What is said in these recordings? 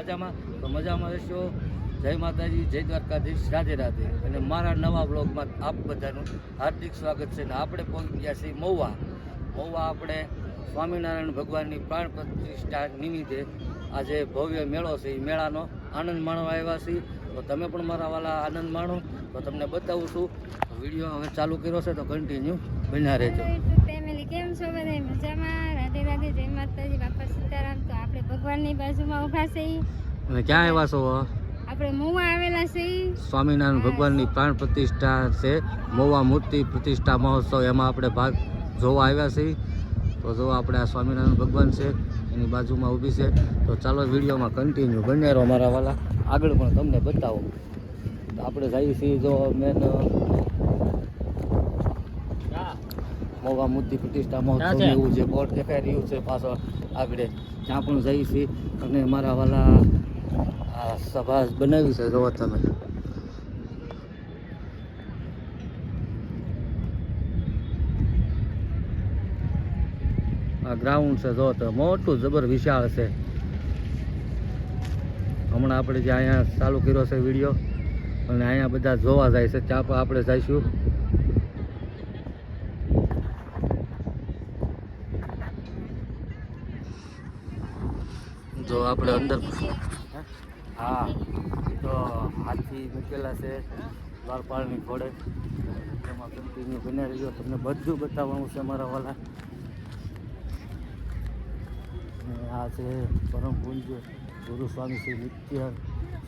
મજામાં? તો મજામાં રહેશો. જય માતાજી, જય દ્વારકાધીશ. રાધે રાધે. અને મારા નવા બ્લોગમાં આપ બધાનું હાર્દિક સ્વાગત છે. ને આપણે પહોંચી ગયા છીએ મહુવા. મહુવા આપણે સ્વામિનારાયણ ભગવાનની પ્રાણ પ્રતિષ્ઠા નિમિત્તે આજે ભવ્ય મેળો છે. એ મેળાનો આનંદ માણવા આવ્યા છીએ. તો તમે પણ મારા વાલા આનંદ માણો. તો તમને બતાવું છું. વીડિયો હવે ચાલુ કર્યો છે, તો કન્ટિન્યુ બન્યા રહેજો. ફેમિલી કેમ છો બધા મજામાં? રાધે રાધે જય માતાજી બાપા સીતારામ. તો આપણે ભગવાનની બાજુમાં ઊભા છીએ. અને ક્યાં આવ્યા છો? આપણે મોવા આવેલા છીએ. સ્વામિનારાયણ ભગવાનની પ્રાણ પ્રતિષ્ઠા છે. મોવા મૂર્તિ પ્રતિષ્ઠા મહોત્સવ એમાં આપણે ભાગ જોવા આવ્યા છીએ. તો જો આપણે આ સ્વામિનારાયણ ભગવાન છે એની બાજુમાં ઊભી છે. તો ચાલો વિડીયોમાં કન્ટિન્યુ બન્યા રહો મારા વાલા. આગળ પણ તમને બતાવો. આપણે જઈએ છીએ જો મેન મહુવા મૂર્તિ પ્રતિષ્ઠા મહોત્સવ એવું છે બોર્ડ દેખાઈ રહ્યું છે પાછળ આગળ. ત્યાં પણ જઈ છીએ અને મારા વાલા સભા બનાવી છે જોવો તમે આ ગ્રાઉન્ડ છે જો તો મોટું જબર વિશાળ છે. હમણાં આપણે જે અહીંયા ચાલુ કર્યો છે વીડિયો અને અહીંયા બધા જોવા જાય છે. ત્યાં પણ આપણે જઈશું. જો આપણે અંદર હા, તો હાથી મૂકેલા છે દ્વારપાળની ઘોડે. એમાં કન્ટિન્યુ બને રહ્યો તમને બધું બતાવવાનું છે મારા વાલા. આ છે પરમ પૂજ્ય ગુરુ સ્વામી શ્રી નિત્ય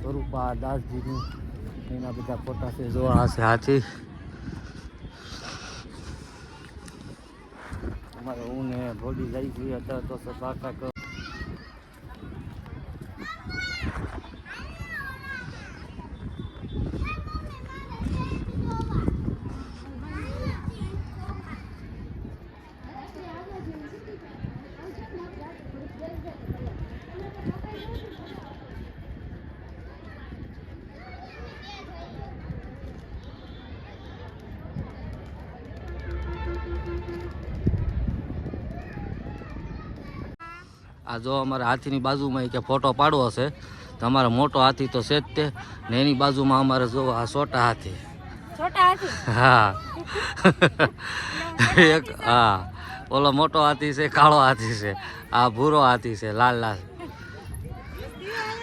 સ્વરૂપા દાસજીનું. એના બધા ફોટા છે. જો આ છે હાથી. અમારે હું ને ભોડી જાય છે. અત્યારે તો સભા કાંક આ જો અમારા હાથીની બાજુમાં કે ફોટો પાડવો છે તો અમારો મોટો હાથી તો છે જ તે. ને એની બાજુમાં અમારે જો આ છોટા હાથી? હા. એક હા. ઓલો મોટો હાથી છે કાળો હાથી છે. આ ભૂરો હાથી છે લાલ લાલ.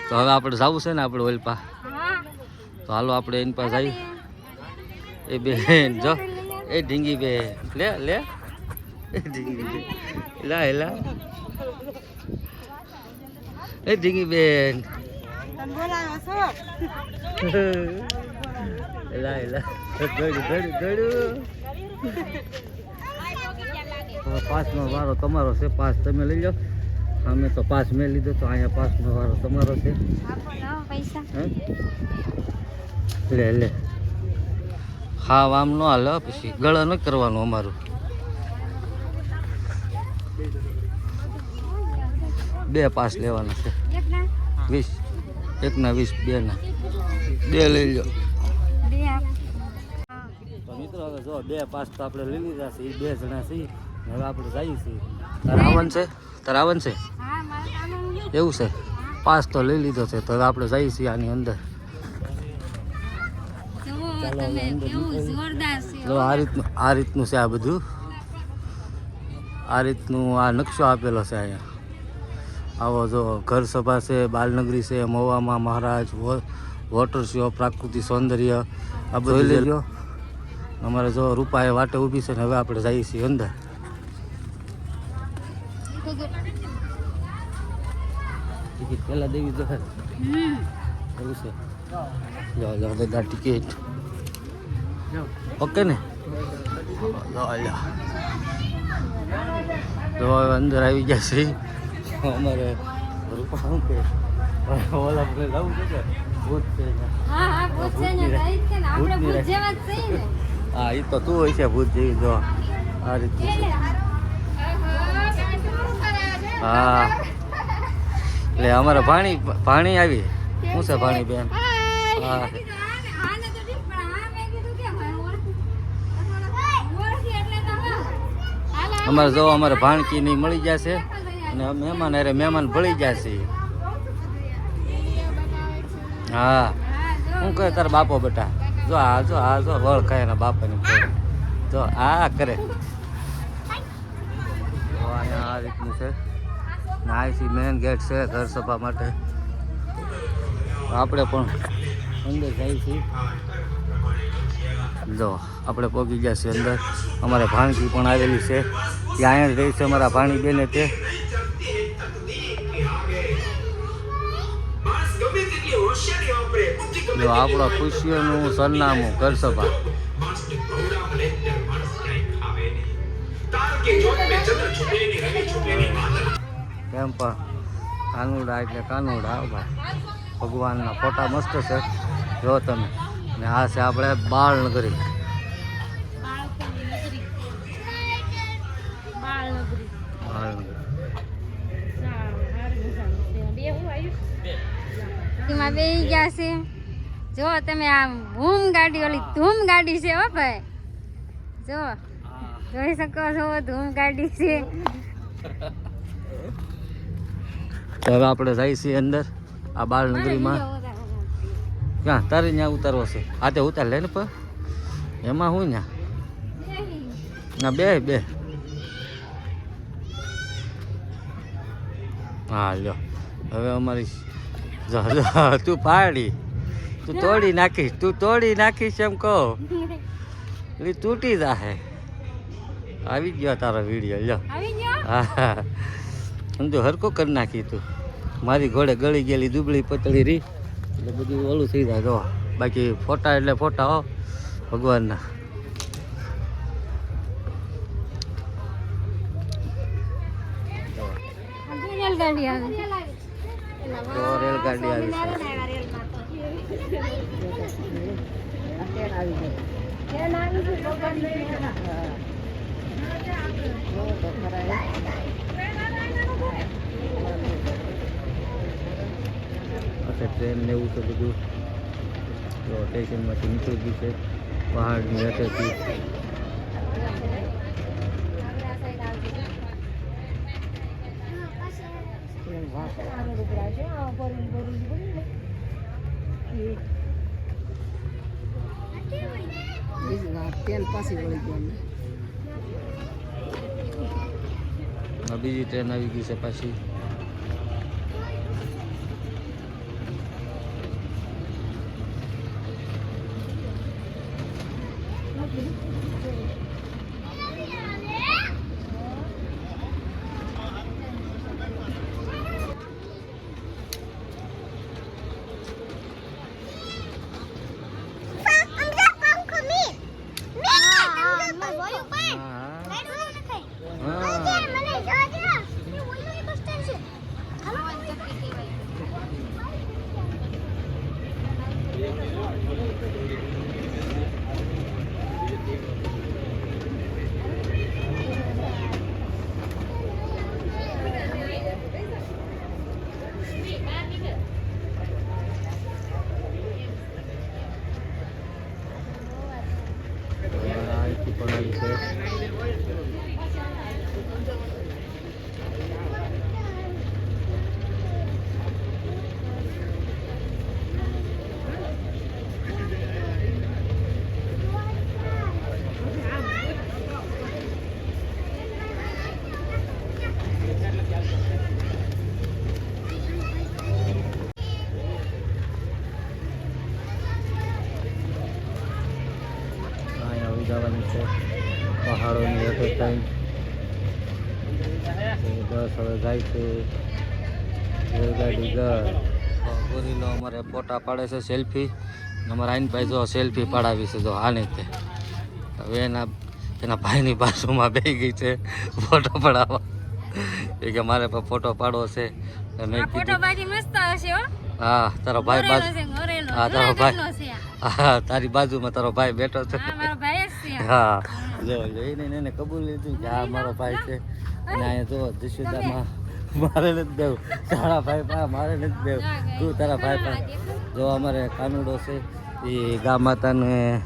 તો હવે આપણે જવું છે ને આપણે ઓલપા. તો હાલો આપણે એની પાસે જઈએ એ બેન, જો. એ ઢીંગી બેન. લે લે. એ ઢીંગી બેન. લા એ ઢીંગી બેન. એલા એલા દોડ્યું દોડ્યું દોડ્યું પાંચનો વારો તમારો છે પાંચ તમે લઈ લો. અમે તો પાસ મેં લીધો તો અહીંયા પાંચનો વારો તમારો છે? લે લે. હા આમ ન હાલે પછી. ગળા ન કરવાનું અમારું. બે પાસ લેવાના છે. એક ના વીસ. એકના વીસ બેના. બે લઈ લો મિત્રો હવે જો બે પાસ તો આપણે લઈ લીધા છે એ બે જણા છે હવે આપણે જઈએ છીએ. રાવણ છે? તારે છે? હા મારા કામ એવું છે? પાસ તો લઈ લીધો છે તો હવે આપણે જઈએ છીએ આની અંદર. આ રીતનું આ રીતનું છે આ બધું. આ રીતનું આ નકશો આપેલો છે અહીંયા. આવો જો ઘર સભા છે બાલનગરી છે મોવામાં મહારાજ વો- વોટર શો પ્રાકૃતિક સૌંદર્ય. આ બધું લઈ લો અમારે જો રૂપાએ વાટે ઊભી છે ને હવે આપણે જઈએ છીએ અંદર. ટિકિટ પહેલાં દેવી તો એવું છે. જાઓ લો બધા ટિકિટ. ઓકે ને? તો અંદર આવી ગયા છે. અમારે રૂપા શું કે ઓલા આપણે લાવું છે ભૂત છે હા એ તો તું હોય છે ભૂત જેવી જો. આ રીતે. હા. એટલે અમારે ભાણી ભાણી આવી. શું છે ભાણી બેન? હા. અમારે જો અમારે ભાણકી નહીં મળી જશે અને મહેમાન અરે મહેમાન ભળી જશે. હા. હું કહે તારા બાપો બેટા જો આ જો આ જો વળ ખાય એના બાપાની. જો આ કરે. આ રીતનું છે. ને આ મેઇન ગેટ છે ઘર સભા માટે. આપણે પણ અંદર જાય છીએ. જો, આપણે પહોંચી ગયા છીએ અંદર. અમારે ભાણકી પણ આવેલી છે. ત્યાં અહીંયા રહી છે અમારા ભાણી બેને તે. જો, આપણો ખુશીઓનું સરનામું ઘર સભા. કેમ પણ કાનુડા એટલે કાનુડા ભાઈ. ભગવાનના ફોટા મસ્ત છે. જો તમે. ને આ છે આપણે બાળનગરી. એમાં ગયા છે જો, તમે આ ધૂમ ગાડી ઓલી ધૂમ ગાડી છે, હો ભાઈ. જો. જોઈ શકો છો, ધૂમ ગાડી છે. તો હવે આપણે જઈએ છીએ અંદર આ બાળનગરીમાં ક્યાં? તારે ત્યાં ઉતારવો છે. આ તે ઉતાર લે ને પણ એમાં હું ત્યાં ના બે બે. હા લ્યો. હવે અમારી તું પાડી. તું તોડી નાખીશ તું તોડી નાખીશ એમ કહો. એટલે તૂટી જાહે. આવી ગયો તારો વીડિયો લ્યો. હા હા. સમજો હરકો કરી નાખી તું. મારી ઘોડે ગળી ગયેલી દુબળી પતળી રી એટલે બધું ઓલું થઈ જાય. જો, બાકી ફોટા એટલે ફોટા હો, ભગવાનના. રેલગાડી આવે તો રેલગાડી આવી છે અત્યારે ટ્રેન ને એવું છે બધું તો સ્ટેશનમાંથી નીકળી ગયું છે. પહાડની હેઠળથી આ બીજી ટ્રેન આવી ગઈ છે પાછી. Thank you. અહીંથી પણ આવી છે અહીંયા આવી જવાની છે. પહાડોની હેઠળ ટાઈમ તો બસ હવે જાય છે. ગોરીલો અમારે ફોટા પાડે છે સેલ્ફી. અમારા આઈન ભાઈ જો સેલ્ફી પડાવી છે જો આને તે હવે એના એના ભાઈની બાજુમાં બે ગઈ છે ફોટો પડાવવા. એ કે મારે પણ ફોટો પાડવો છે. મેં કીધું હો. હા તારો ભાઈ બાજુ હા, તારો ભાઈ. હા તારી બાજુમાં તારો ભાઈ બેઠો છે. હા. જ. હા એને કબૂલ લીધું કે આ મારો ભાઈ છે. અને અહીંયા જો, જશોદામાં મારે નથી દેવું. તારા ભાઈ પા, મારે નથી દેવું. તું તારા ભાઈ પા. જો, અમારે કાનુડો છે. એ ગા માતાને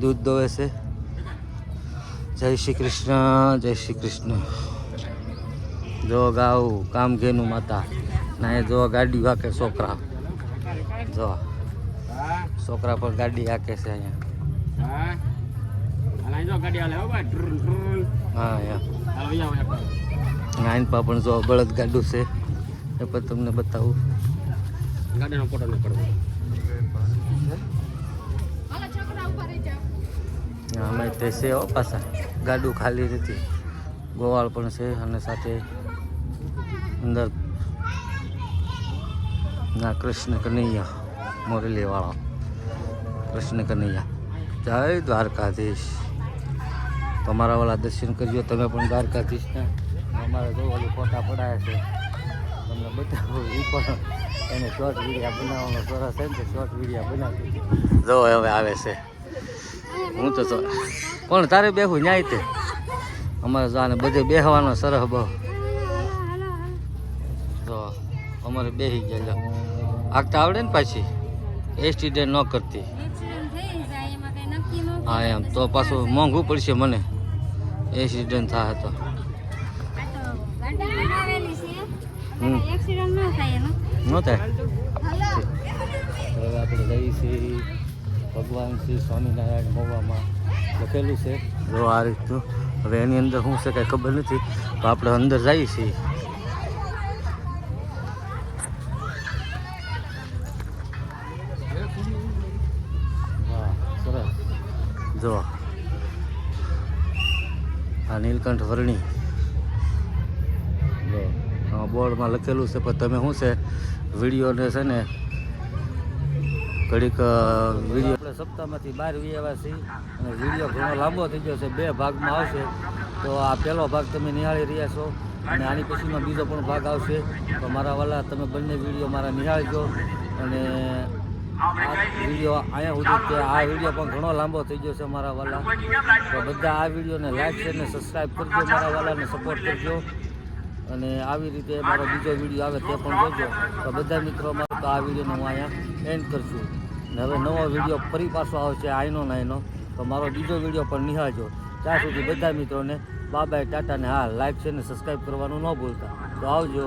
દૂધ દોવે છે. જય શ્રી કૃષ્ણ, જય શ્રી કૃષ્ણ. જો, ગાઉ કામ ઘેનું માતા. ના એ જો, ગાડી વાકે છોકરા. જો, છોકરા પર ગાડી હાકે છે અહીંયા. હા અહીંયા નાઈન પા પણ જો બળદ ગાડું છે એ પણ તમને બતાવું ગાડીનો ફોટો ન પડવો અમે તે છે હો પાછા ગાડું ખાલી નથી ગોવાળ પણ છે અને સાથે અંદર ના કૃષ્ણ કનૈયા મોરેલી વાળો કૃષ્ણ કનૈયા જય દ્વારકાધીશ. તમારા વાળા દર્શન કરજો, તમે પણ દ્વારકાધીશને. અમારે જો ઓલી ફોટા પડાયા છે. તમને બતાવું એ પણ એને શોર્ટ વિડીયા બનાવવાનો સરસ છે ને શોર્ટ વિડીયા બનાવી જો હવે આવે છે. હું તો પણ તારે બેહું ન્યાય તે. અમારે જો આને બધે બેહવાનો સરસ બહુ. જો, અમારે બેસી ગયા. આગતા આવડે ને પાછી. એક્સિડન્ટ ન કરતી. હા, એમ. તો પાછું મોંઘું પડશે મને. એક્સિડન્ટ થાય તો ન થાય. હવે આપણે જઈએ છીએ ભગવાન શ્રી સ્વામિનારાયણ મોવામાં લખેલું છે. જો આ રીતનું. હવે એની અંદર શું છે કાંઈ ખબર નથી. તો આપણે અંદર જઈએ છીએ વાહ સરસ જો આ નીલકંઠ વર્ણી. બોર્ડમાં લખેલું છે, પણ તમે શું છે, વિડીયોને છે ને, ઘડીક વીડિયો આપણે સપ્તાહમાંથી બહાર આવ્યા છીએ, અને વીડિયો ઘણો લાંબો થઈ ગયો છે, બે ભાગમાં આવશે. તો આ પહેલો ભાગ તમે નિહાળી રહ્યા છો, અને આની પછીનો બીજો પણ ભાગ આવશે. તો મારા વાલા, તમે બંને વીડિયો મારા નિહાળજો, અને વીડિયો અહીંયા સુધી કે આ વીડિયો પણ ઘણો લાંબો થઈ ગયો છે મારા વાલા. તો બધા આ વિડીયોને લાઈક છે ને સબસ્ક્રાઈબ કરજો મારા વાલાને સપોર્ટ કરજો. અને આવી રીતે મારો બીજો વીડિયો આવે તે પણ જોજો. તો બધા મિત્રો મારો તો આ વિડીયોને હું અહીંયા એન્ડ કરશું ને હવે નવો વીડિયો ફરી પાછો આવશે આઈનો નાઈનો તો મારો બીજો વીડિયો પણ નિહાળજો. ત્યાં સુધી બધા મિત્રોને બાય બાય ટાટા ને હા લાઈક છે ને સબસ્ક્રાઈબ કરવાનું ન ભૂલતા. તો આવજો.